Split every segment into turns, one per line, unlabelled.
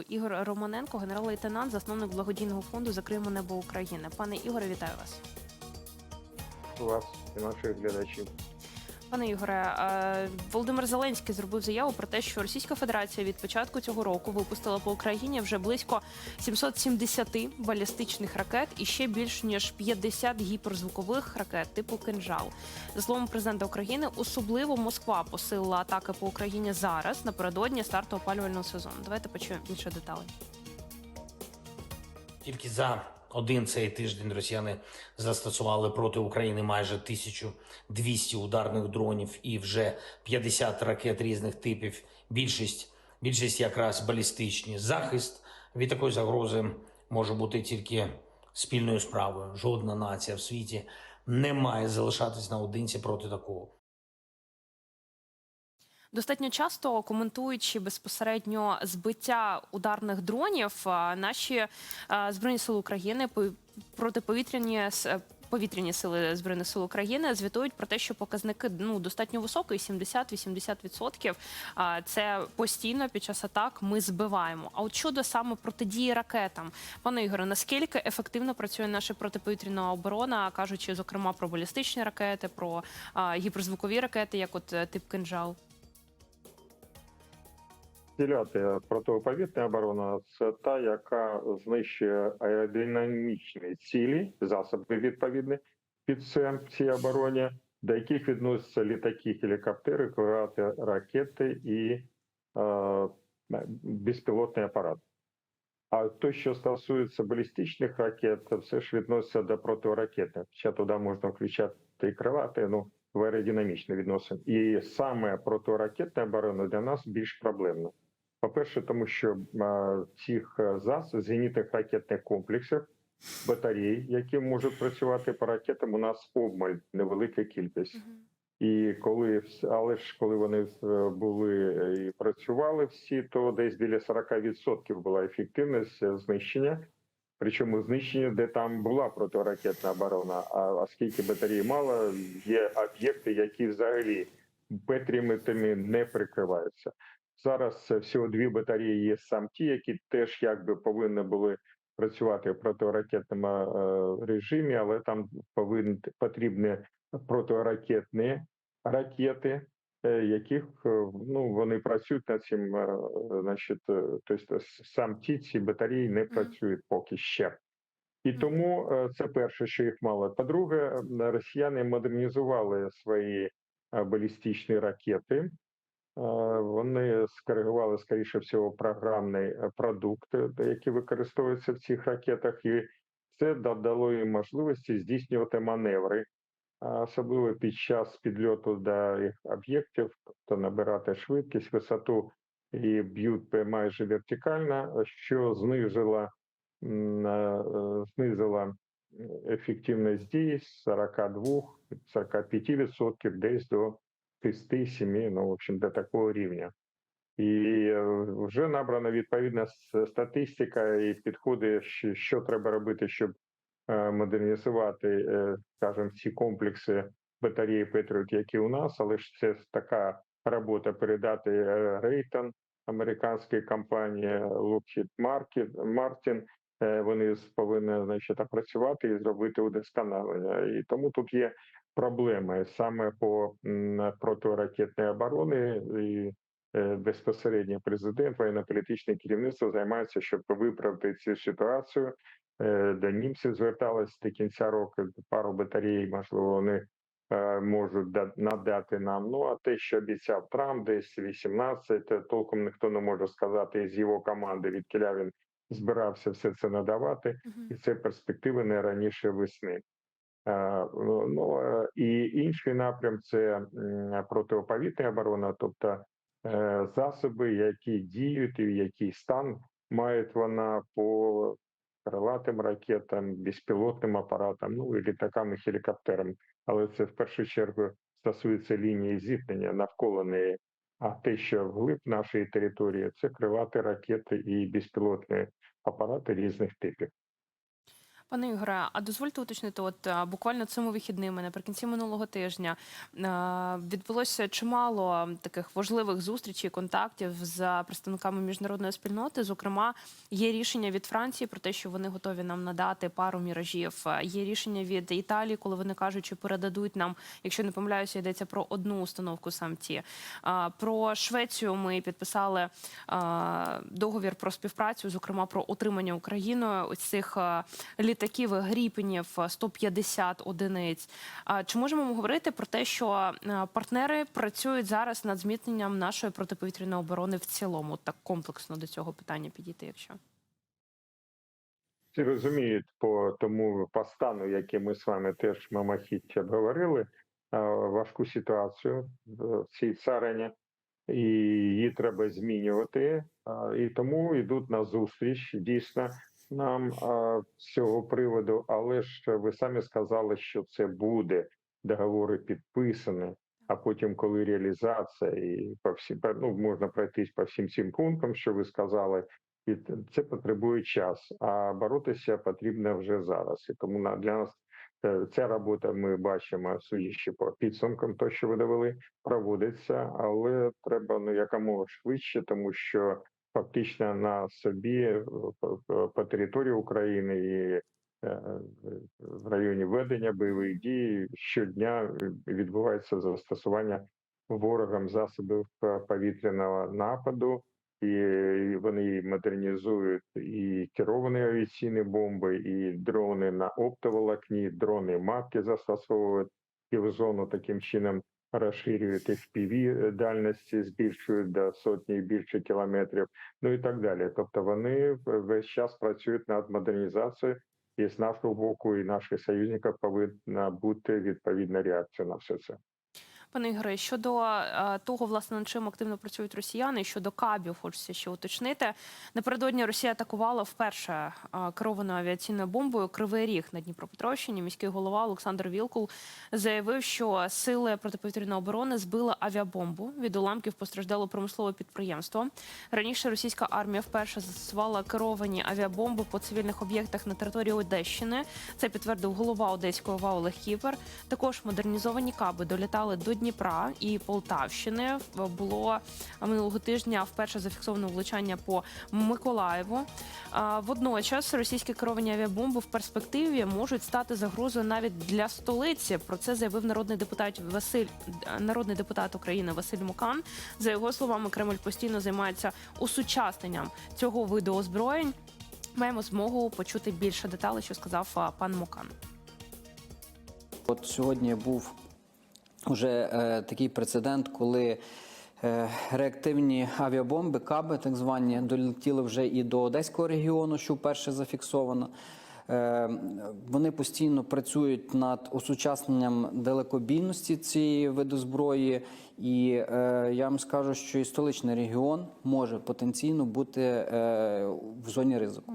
Ігор Романенко, генерал-лейтенант, засновник благодійного фонду Закриємо небо України. Пане Ігоре, вітаю вас.
вас і наших глядачів.
Пане Ігоре, Володимир Зеленський зробив заяву про те, що Російська Федерація від початку цього року випустила по Україні вже близько 770 балістичних ракет і ще більш ніж 50 гіперзвукових ракет типу кинжал. За словами президента України, особливо Москва посилила атаки по Україні зараз напередодні старту опалювального сезону. Давайте почуємо більше деталей.
Тільки за один цей тиждень росіяни застосували проти України майже 1200 ударних дронів і вже 50 ракет різних типів. Більшість, більшість якраз балістичні. Захист від такої загрози може бути тільки спільною справою. Жодна нація в світі не має залишатись наодинці проти такого.
Достатньо часто коментуючи безпосередньо збиття ударних дронів, наші збройні сили України по- протиповітряні е, повітряні сили збройних сил України звітують про те, що показники ну достатньо високі, 70-80%. А, Це постійно під час атак ми збиваємо. А от щодо саме протидії ракетам, пане Ігоре, наскільки ефективно працює наша протиповітряна оборона, кажучи, зокрема про балістичні ракети, про гіперзвукові ракети, як от е, тип кинжал?
Діляти протиповітряна оборона це та, яка знищує аеродинамічні цілі, засоби відповідні під цій обороні, до яких відносяться літаки, гелікоптери, крилаті ракети і е, безпілотний апарат. А те, що стосується балістичних ракет, це все ж відноситься до протиракетних. Ще туди можна включати і крилати, ну в аеродинамічні відносини. І саме протиракетна оборона для нас більш проблемна. По-перше, тому що цих е, ЗАС, зенітних ракетних комплексів, батарей, які можуть працювати по ракетам, у нас обмаль невелика кількість. І коли але ж коли вони е, були і працювали всі, то десь біля 40% була ефективність е, знищення. Причому знищення, де там була протиракетна оборона. А оскільки батареї мало, є об'єкти, які взагалі петріметрами не прикриваються. Зараз е, всього дві батареї є сам ті, які теж якби повинні були працювати в протиракетному е, режимі, але там повинні потрібні протиракетні ракети, е, яких ну вони працюють над цим, значить, тобто сам ті ці батареї не працюють поки ще. І тому це перше, що їх мало. По-друге, росіяни модернізували свої балістичні ракети. Е, Вони скоригували, скоріше всього, програмний е, продукт, е, який використовується в цих ракетах, і це додало їм можливості здійснювати маневри, особливо під час підльоту до їх об'єктів, тобто набирати швидкість, висоту і б'ють майже вертикально, що знизило, знизило ефективність дії з 42-45% десь до 6-7, ну, в общем, до такого рівня. І е, вже набрана відповідна статистика і підходи, що, треба робити, щоб е, модернізувати, е, скажімо, ці комплекси батареї Петріот, які у нас, але ж це така робота передати Рейтон, американської компанії Lockheed Martin, вони повинні значить, опрацювати і зробити удосконалення. І тому тут є проблеми саме по м, протиракетній оборони. І е, безпосередньо президент, воєнно-політичне керівництво займається, щоб виправити цю ситуацію. Е, До німців зверталися до кінця року пару батарей, можливо, вони е, можуть да- надати нам. Ну а те, що обіцяв Трамп, десь 18, е, толком ніхто не може сказати з його команди, від він збирався все це надавати, і це перспективи не раніше весни. Е, Ну ну, е, і інший напрям це протиповітряна оборона, тобто е, засоби, які діють і який стан має вона по крилатим ракетам, безпілотним апаратам, ну і літакам і гелікоптерам. Але це в першу чергу стосується лінії зіткнення навколо неї. А те, що вглиб нашої території, це крилаті ракети і безпілотні апарати різних типів.
Пане Ігоре, а дозвольте уточнити, от буквально цими вихідними, наприкінці минулого тижня, відбулося чимало таких важливих зустрічей, контактів з представниками міжнародної спільноти. Зокрема, є рішення від Франції про те, що вони готові нам надати пару міражів. Є рішення від Італії, коли вони кажуть, що передадуть нам, якщо не помиляюся, йдеться про одну установку самці. Про Швецію ми підписали договір про співпрацю, зокрема про утримання Україною ось цих а, літаків гріпенів 150 одиниць. А Чи можемо ми говорити про те, що партнери працюють зараз над зміцненням нашої протиповітряної оборони в цілому? Так комплексно до цього питання підійти, якщо
Всі розуміють по тому по стану, який ми з вами теж мимохідь обговорили, важку ситуацію в цій царині, і її треба змінювати. І тому йдуть на зустріч дійсно нам а, з цього приводу. Але ж ви самі сказали, що це буде договори підписані. А потім, коли реалізація і по всім ну, можна пройтись по всім цим пунктам, що ви сказали, і це потребує час. А боротися потрібно вже зараз. І тому на для нас е, ця робота ми бачимо судячи по підсумкам, то що ви довели, проводиться, але треба ну якомога швидше, тому що фактично на собі е, по- по- території України і е, в районі ведення бойових дій. Щодня відбувається застосування ворогам засобів е, повітряного нападу. І вони модернізують і керовані авіаційні бомби, і дрони на оптоволокні, дрони матки застосовують і в зону таким чином розширюють FPV дальності, збільшують до сотні і більше кілометрів, ну і так далі. Тобто вони весь час працюють над модернізацією, і з нашого боку, і наших союзників повинна бути відповідна реакція на все це.
Пане Ігоре, щодо е, того, власне, над чим активно працюють росіяни, щодо кабів, хочеться ще уточнити. Напередодні Росія атакувала вперше е, керованою авіаційною бомбою Кривий Ріг на Дніпропетровщині. Міський голова Олександр Вілкул заявив, що сили протиповітряної оборони збили авіабомбу. Від уламків постраждало промислове підприємство. Раніше російська армія вперше застосувала керовані авіабомби по цивільних об'єктах на території Одещини. Це підтвердив голова Одеської ОВА Олег. Також модернізовані каби долітали до Дніпра і Полтавщини. Було минулого тижня вперше зафіксовано влучання по Миколаєву. Водночас російські керовані авіабомби в перспективі можуть стати загрозою навіть для столиці. Про це заявив народний депутат Василь народний депутат України Василь Мукан. За його словами, Кремль постійно займається усучасненням цього виду озброєнь. Маємо змогу почути більше деталей, що сказав пан Мукан.
От сьогодні був вже е, такий прецедент, коли е, реактивні авіабомби, каби, так звані, долетіли вже і до Одеського регіону, що вперше зафіксовано. Е, Вони постійно працюють над осучасненням далекобійності цієї виду зброї, і е, я вам скажу, що і столичний регіон може потенційно бути е, в зоні ризику.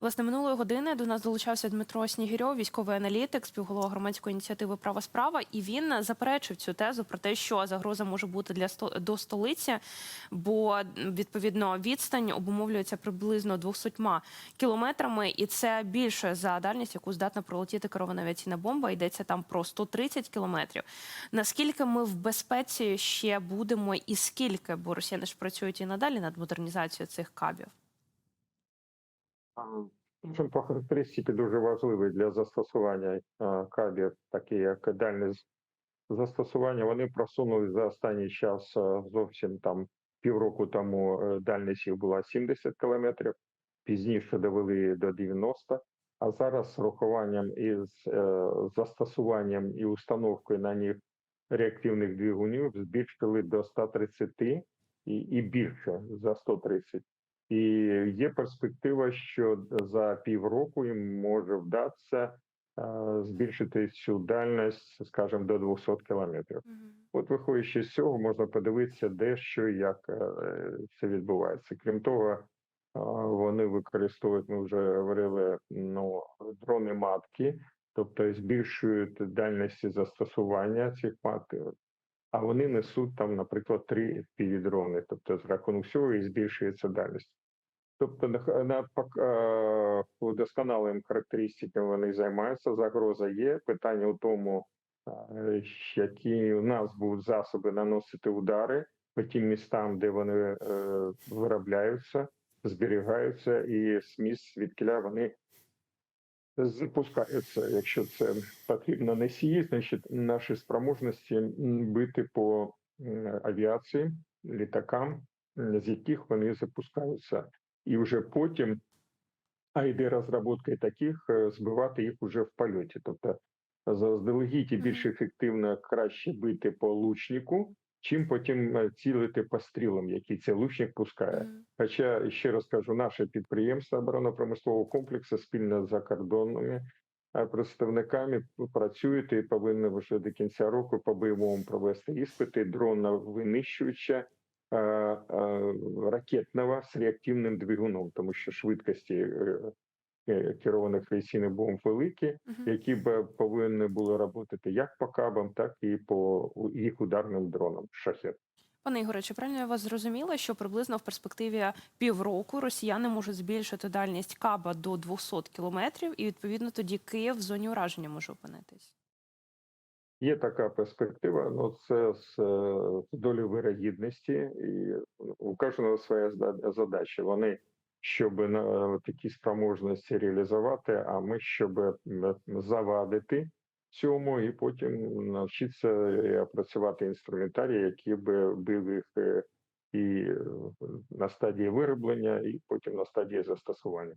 Власне, минулої години до нас долучався Дмитро Снігірьов, військовий аналітик, співголова громадської ініціативи Права справа, і він заперечив цю тезу про те, що загроза може бути для до столиці, бо відповідно відстань обумовлюється приблизно 200 кілометрами, і це більше за дальність, яку здатна пролетіти керована авіаційна бомба. Йдеться там про 130 кілометрів. Наскільки ми в безпеці ще будемо, і скільки, бо росіяни ж працюють і надалі над модернізацією цих кабів.
По характеристиці дуже важливий для застосування кабів, такі як дальне застосування. Вони просунули за останній час зовсім там півроку тому е, дальність їх була 70 кілометрів, пізніше довели до 90, а зараз з рахуванням із е, застосуванням і установкою на них реактивних двигунів збільшили до 130 і, і більше за 130. І є перспектива, що за півроку їм може вдатися е, збільшити цю дальність, скажімо, до 200 кілометрів. От, виходячи з цього, можна подивитися, де що і як е, це відбувається. Крім того, е, вони використовують, ми вже говорили, ну дрони матки, тобто збільшують дальності застосування цих маток. А вони несуть там, наприклад, три півдрони, тобто з рахунок всього і збільшується дальність. Тобто нах- над пок- е, удосконаленням характеристиками вони займаються. Загроза є. Питання у тому, е, які у нас будуть засоби наносити удари по тим містам, де вони е, виробляються, зберігаються, і з місць звідкиля вони запускаються. Якщо це потрібно носії, значить наші спроможності бити по авіації, літакам, з яких вони запускаються, і вже потім, а йде розробка таких, збивати їх уже в польоті. Тобто заздалегідь і більш ефективно краще бити по лучнику, чим потім е, цілити по стрілам, які цей лучник пускає. Хоча ще раз кажу, наше підприємство оборонно-промислового комплексу спільно з закордонними е, представниками працюють і повинні вже до кінця року по бойовому провести іспити дрона винищувача ракетного з реактивним двигуном, тому що швидкості е, е, керованих авіаційних бомб великі, які б повинні були працювати як по кабам, так і по їх ударним дронам. Шахет.
Пане Ігоре, чи правильно я вас зрозуміла, що приблизно в перспективі півроку росіяни можуть збільшити дальність каба до 200 кілометрів, і відповідно тоді Київ в зоні ураження може опинитись?
Є така перспектива, ну це з, е, з долею вирогідності, і у кожного своя задача. Вони щоб на такі спроможності реалізувати, а ми щоб завадити цьому, і потім навчитися опрацювати інструментарії, які би бив їх е, і е, на стадії вироблення, і потім на стадії застосування.